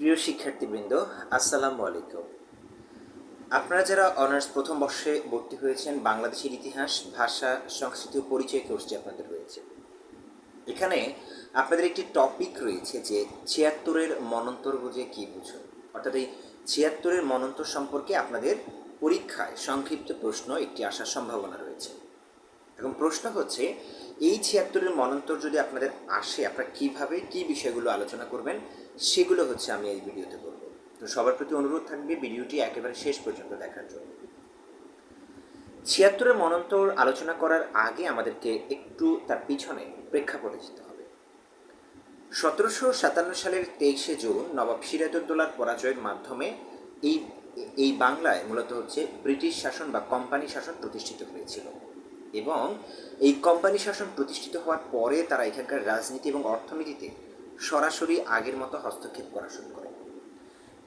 প্রিয় শিক্ষার্থীবৃন্দ, আসসালামু আলাইকুম। আপনারা যারা অনার্স প্রথম বর্ষে ভর্তি হয়েছেন, বাংলাদেশের ইতিহাস, ভাষা, সংস্কৃতি ও পরিচয় কোর্সটি আপনাদের রয়েছে। এখানে আপনাদের একটি টপিক রয়েছে যে ছিয়াত্তরের মনন্তর বুঝে কী বুঝো? অর্থাৎ এই ছিয়াত্তরের মনন্তর সম্পর্কে আপনাদের পরীক্ষায় সংক্ষিপ্ত প্রশ্ন, একটি আসার সম্ভাবনা রয়েছে। এবং প্রশ্ন হচ্ছে, এই ছিয়াত্তরের মনন্তর যদি আপনাদের আসে, আপনারা কীভাবে কী বিষয়গুলো আলোচনা করবেন? সেগুলো হচ্ছে আমি এই ভিডিওতে বলব। তো সবার প্রতি অনুরোধ থাকবে ভিডিওটি একেবারে শেষ পর্যন্ত দেখার জন্য। ছিয়াত্তরের মনন্তর আলোচনা করার আগে আমাদেরকে একটু তার পিছনে প্রেক্ষাপটে যেতে হবে। সতেরোশো সাতান্ন সালের তেইশে জুন নবাব সিরাজউদ্দৌলার পরাজয়ের মাধ্যমে এই এই বাংলায় মূলত হচ্ছে ব্রিটিশ শাসন বা কোম্পানি শাসন প্রতিষ্ঠিত হয়েছিল। এবং এই কোম্পানি শাসন প্রতিষ্ঠিত হওয়ার পরে তারা এখানকার রাজনীতি এবং অর্থনীতিতে সরাসরি আগের মতো হস্তক্ষেপ করা শুরু করে।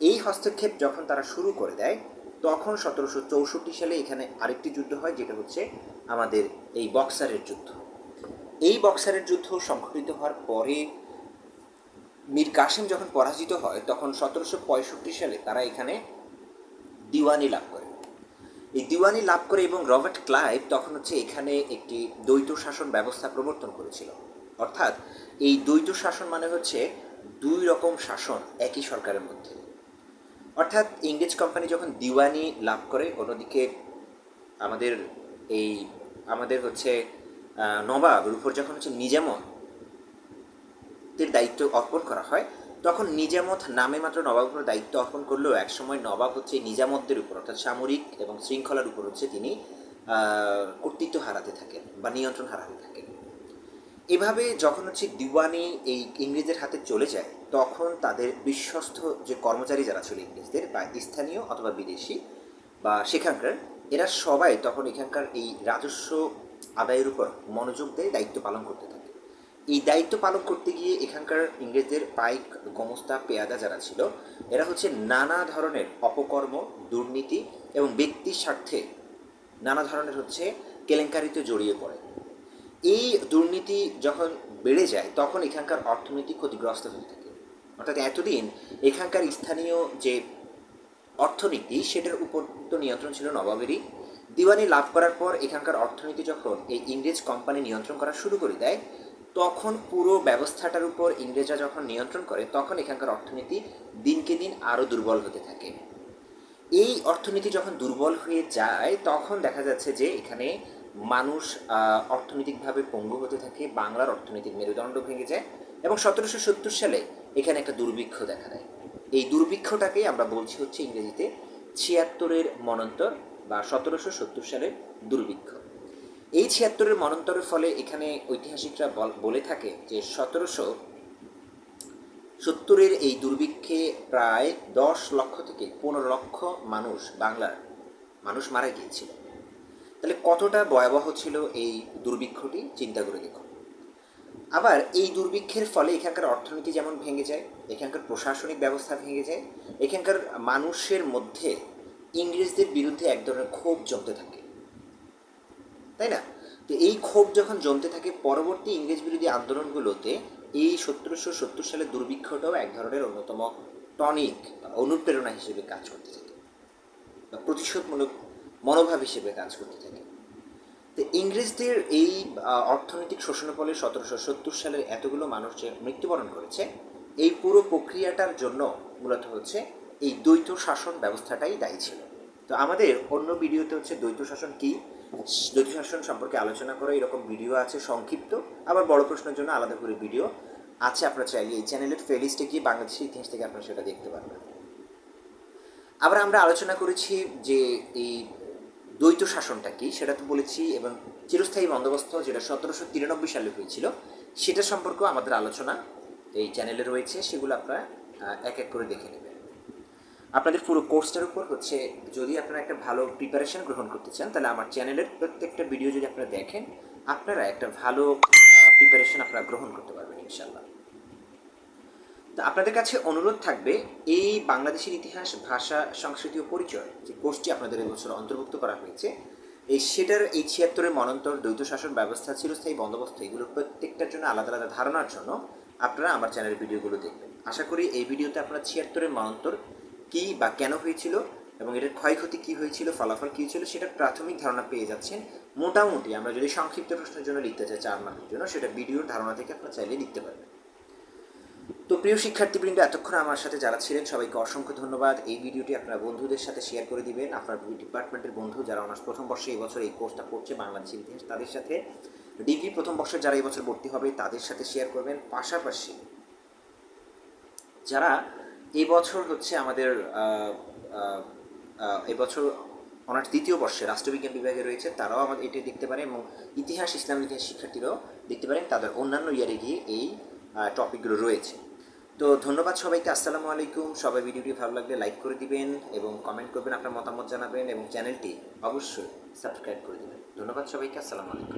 এই হস্তক্ষেপ যখন তারা শুরু করে দেয়, তখন সতেরোশো চৌষট্টি সালে এখানে আরেকটি যুদ্ধ হয়, যেটা হচ্ছে আমাদের এই বক্সারের যুদ্ধ। এই বক্সারের যুদ্ধ সংঘটিত হওয়ার পরে মীর কাসেম যখন পরাজিত হয়, তখন সতেরোশো পঁয়ষট্টি সালে তারা এখানে দিওয়ানি লাভ করে। এই দিওয়ানি লাভ করে এবং রবার্ট ক্লাইভ তখন হচ্ছে এখানে একটি দ্বৈত শাসন ব্যবস্থা প্রবর্তন করেছিল। অর্থাৎ এই দ্বৈত শাসন মানে হচ্ছে দুই রকম শাসন একই সরকারের মধ্যে। অর্থাৎ ইংরেজ কোম্পানি যখন দিওয়ানি লাভ করে অন্যদিকে আমাদের এই আমাদের হচ্ছে আহ, নবাবের উপর যখন হচ্ছে নিজামত দের দায়িত্ব অর্পণ করা হয় তখন নিজামত নামে মাত্র নবাবের উপর দায়িত্ব অর্পণ করলেও একসময় নবাব হচ্ছে নিজামতদের উপর অর্থাৎ সামরিক এবং শৃঙ্খলার উপর হচ্ছে তিনি কর্তৃত্ব হারাতে থাকেন বা নিয়ন্ত্রণ হারাতে থাকেন। এভাবে যখন হচ্ছে দিওয়ানি এই ইংরেজদের হাতে চলে যায়, তখন তাদের বিশ্বস্ত যে কর্মচারী যারা ছিল ইংরেজদের বা স্থানীয় অথবা বিদেশি বা সেখানকার, এরা সবাই তখন এখানকার এই রাজস্ব আদায়ের উপর মনোযোগ দেয় দায়িত্ব পালন করতে থাকে। এই দায়িত্ব পালন করতে গিয়ে এখানকার ইংরেজদের পাইক, গমস্তা, পেয়াদা যারা ছিল, এরা হচ্ছে নানা ধরনের অপকর্ম, দুর্নীতি এবং ব্যক্তির স্বার্থে নানা ধরনের হচ্ছে কেলেঙ্কারিতে জড়িয়ে পড়ে। এই দুর্নীতি যখন বেড়ে যায়, তখন এখানকার অর্থনীতি ক্ষতিগ্রস্ত হয়ে থাকে। অর্থাৎ এতদিন এখানকার স্থানীয় যে অর্থনীতি, সেটার উপর তো নিয়ন্ত্রণ ছিল নবাবেরই। দিওয়ানি লাভ করার পর এখানকার অর্থনীতি যখন এই ইংরেজ কোম্পানি নিয়ন্ত্রণ করা শুরু করে দেয়, তখন পুরো ব্যবস্থাটার উপর ইংরেজরা যখন নিয়ন্ত্রণ করে, তখন এখানকার অর্থনীতি দিনকে দিন আরও দুর্বল হতে থাকে। এই অর্থনীতি যখন দুর্বল হয়ে যায়, তখন দেখা যাচ্ছে যে এখানে মানুষ অর্থনৈতিকভাবে পঙ্গু হতে থাকে, বাংলার অর্থনৈতিক মেরুদণ্ড ভেঙে যায় এবং সতেরোশো সত্তর সালে এখানে একটা দুর্ভিক্ষ দেখা দেয়। এই দুর্ভিক্ষটাকে আমরা বলছি হচ্ছে ইংরেজিতে ছিয়াত্তরের মনন্তর বা সতেরোশো সত্তর সালের দুর্ভিক্ষ। এই ছিয়াত্তরের মনন্তরের ফলে এখানে ঐতিহাসিকরা বলে থাকে যে সতেরোশো সত্তরের এই দুর্ভিক্ষে প্রায় দশ লক্ষ থেকে পনেরো লক্ষ মানুষ, বাংলার মানুষ মারা গিয়েছিল। তাহলে কতটা ভয়াবহ ছিল এই দুর্ভিক্ষটি? চিন্তা করে দেখুন। আবার এই দুর্ভিক্ষের ফলে এখানকার অর্থনীতি যেমন ভেঙে যায়, এখানকার প্রশাসনিক ব্যবস্থা ভেঙে যায়, এখানকার মানুষের মধ্যে ইংরেজদের বিরুদ্ধে এক ধরনের ক্ষোভ জমতে থাকে। তাই না? তো এই ক্ষোভ যখন জমতে থাকে, পরবর্তী ইংরেজ বিরোধী আন্দোলনগুলোতে এই সতেরোশো সত্তর সালের দুর্ভিক্ষটাও এক ধরনের অন্যতম টনিক অনুপ্রেরণা হিসেবে কাজ করতে থাকে বা প্রতিশোধমূলক মনোভাব হিসেবে কাজ করতে থাকে। তো ইংরেজদের এই অর্থনৈতিক শোষণের ফলে সতেরোশো সত্তর সালের এতগুলো মানুষ যে মৃত্যুবরণ করেছে, এই পুরো প্রক্রিয়াটার জন্য মূলত হচ্ছে এই দ্বৈত শাসন ব্যবস্থাটাই দায়ী ছিল। তো আমাদের অন্য ভিডিওতে হচ্ছে দ্বৈত শাসন কী? দ্বৈত শাসন সম্পর্কে আলোচনা করা, এরকম ভিডিও আছে সংক্ষিপ্ত। আবার বড় প্রশ্নের জন্য আলাদা করে ভিডিও আছে, আপনারা চাইলে এই চ্যানেলের প্লেলিস্টে গিয়ে বাংলাদেশের ইতিহাস থেকে আপনারা সেটা দেখতে পারবেন। আবার আমরা আলোচনা করেছি যে এই দ্বৈত শাসনটা কি? সেটা তো বলেছি এবং চিরস্থায়ী বন্দোবস্ত যেটা সতেরোশো তিরানব্বই সালে হয়েছিল, সেটা সম্পর্কেও আমাদের আলোচনা এই চ্যানেলে রয়েছে, সেগুলো আপনারা এক এক করে দেখে নেবেন। আপনাদের পুরো কোর্সটার উপর হচ্ছে, যদি আপনারা একটা ভালো প্রিপারেশন গ্রহণ করতে চান, তাহলে আমার চ্যানেলের প্রত্যেকটা ভিডিও যদি আপনারা দেখেন, আপনারা একটা ভালো প্রিপারেশন আপনারা গ্রহণ করতে পারবেন ইনশাল্লাহ তো আপনাদের কাছে অনুরোধ থাকবে, এই বাংলাদেশের ইতিহাস, ভাষা, সংস্কৃতি ও পরিচয় যে কোর্সটি আপনাদের এবছর অন্তর্ভুক্ত করা হয়েছে, এই সেটার এই ছিয়াত্তরের মনন্তর দ্বৈত শাসন ব্যবস্থা, চিরস্থায়ী বন্দোবস্ত এগুলোর প্রত্যেকটার জন্য আলাদা আলাদা ধারণার জন্য আপনারা আমার চ্যানেলের ভিডিওগুলো দেখবেন। আশা করি এই ভিডিওতে আপনারা ছিয়াত্তরের মন্বন্তর কী বা কেন হয়েছিল এবং এটার ক্ষয়ক্ষতি কী হয়েছিল, ফলাফল কী ছিল সেটার প্রাথমিক ধারণা পেয়ে যাচ্ছেন। মোটামুটি আমরা যদি সংক্ষিপ্ত প্রশ্নের জন্য লিখতে চাই চার মার্কের জন্য, সেটা ভিডিওর ধারণা থেকে আপনারা চাইলে লিখতে পারবেন। তো প্রিয় শিক্ষার্থীবৃন্দ এতক্ষণ আমার সাথে যারা ছিলেন সবাইকে অসংখ্য ধন্যবাদ। এই ভিডিওটি আপনার বন্ধুদের সাথে শেয়ার করে দিবেন। আপনার ডিপার্টমেন্টের বন্ধু যারা অনার্স প্রথম বর্ষে এই বছর এই কোর্সটা করছে বাংলাদেশের ইতিহাস তাদের সাথে ডিগ্রি প্রথম বর্ষে যারা এই বছর ভর্তি হবে তাদের সাথে শেয়ার করবেন। পাশাপাশি যারা এই বছর হচ্ছে আমাদের আহ, আহ, আহ, এই বছর অনার্স দ্বিতীয় বর্ষে রাষ্ট্রবিজ্ঞান বিভাগে রয়েছে তারাও আমাদের এটি দেখতে পারে এবং ইতিহাস ইসলাম ইতিহাস শিক্ষার্থীরাও দেখতে পারেন। তাদের অন্যান্য ইয়ারে গিয়ে এই টপিকগুলো রয়েছে। তো ধন্যবাদ সবাইকে, আসসালামু আলাইকুম। সবাই ভিডিওটি ভালো লাগলে লাইক করে দিবেন এবং কমেন্ট করবেন, আপনার মতামত জানাবেন এবং চ্যানেলটি অবশ্যই সাবস্ক্রাইব করে দেবেন। ধন্যবাদ সবাইকে, আসসালামু আলাইকুম।